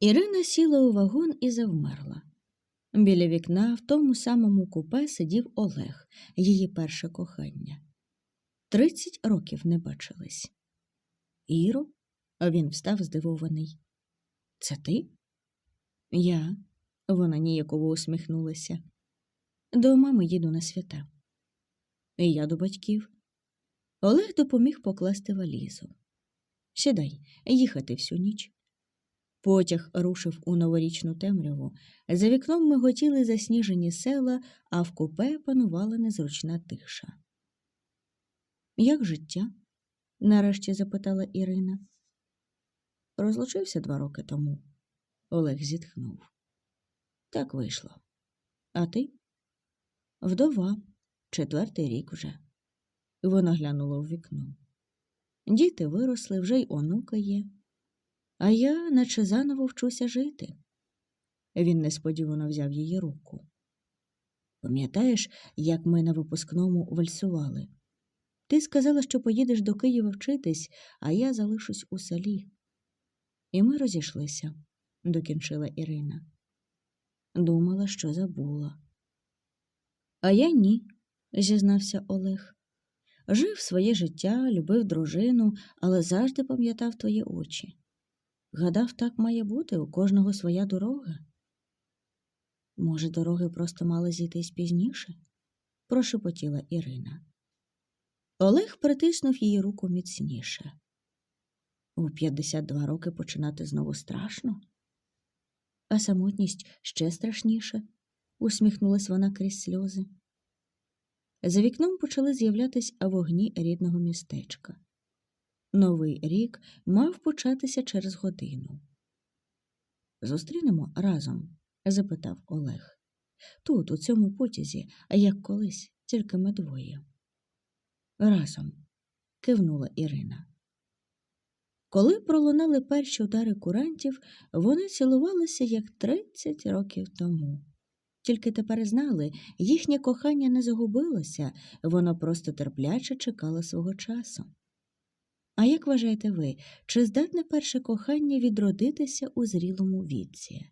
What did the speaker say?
Ірина сіла у вагон і завмерла. Біля вікна в тому самому купе сидів Олег, її перше кохання. Тридцять років не бачились. Іро? Він встав здивований. Це ти? Я. Вона ніяково усміхнулася. До мами їду на свята. І я до батьків. Олег допоміг покласти валізу. Сідай, їхати всю ніч. Потяг рушив у новорічну темряву. За вікном миготіли засніжені села, а в купе панувала незручна тиша. Як життя? нарешті запитала Ірина. Розлучився два роки тому. Олег зітхнув. Так вийшло. А ти? Вдова, четвертий рік вже. Вона глянула в вікно. Діти виросли, вже й онука є. А я наче заново вчуся жити. Він несподівано взяв її руку. Пам'ятаєш, як ми на випускному вальсували? Ти сказала, що поїдеш до Києва вчитись, а я залишусь у селі. І ми розійшлися, докінчила Ірина. Думала, що забула. А я ні, зізнався Олег. Жив своє життя, любив дружину, але завжди пам'ятав твої очі. Гадав, так має бути, у кожного своя дорога. Може, дороги просто мали зійтись пізніше? прошепотіла Ірина. Олег притиснув її руку міцніше. У 52 роки починати знову страшно. А самотність ще страшніше, усміхнулась вона крізь сльози. За вікном почали з'являтись вогні рідного містечка. Новий рік мав початися через годину. Зустрінемо разом? запитав Олег. Тут, у цьому потязі, а як колись, тільки ми двоє. Разом, кивнула Ірина. Коли пролунали перші удари курантів, вони цілувалися як тридцять років тому. Тільки тепер знали, їхнє кохання не загубилося, воно просто терпляче чекало свого часу. А як вважаєте ви, чи здатне перше кохання відродитися у зрілому віці?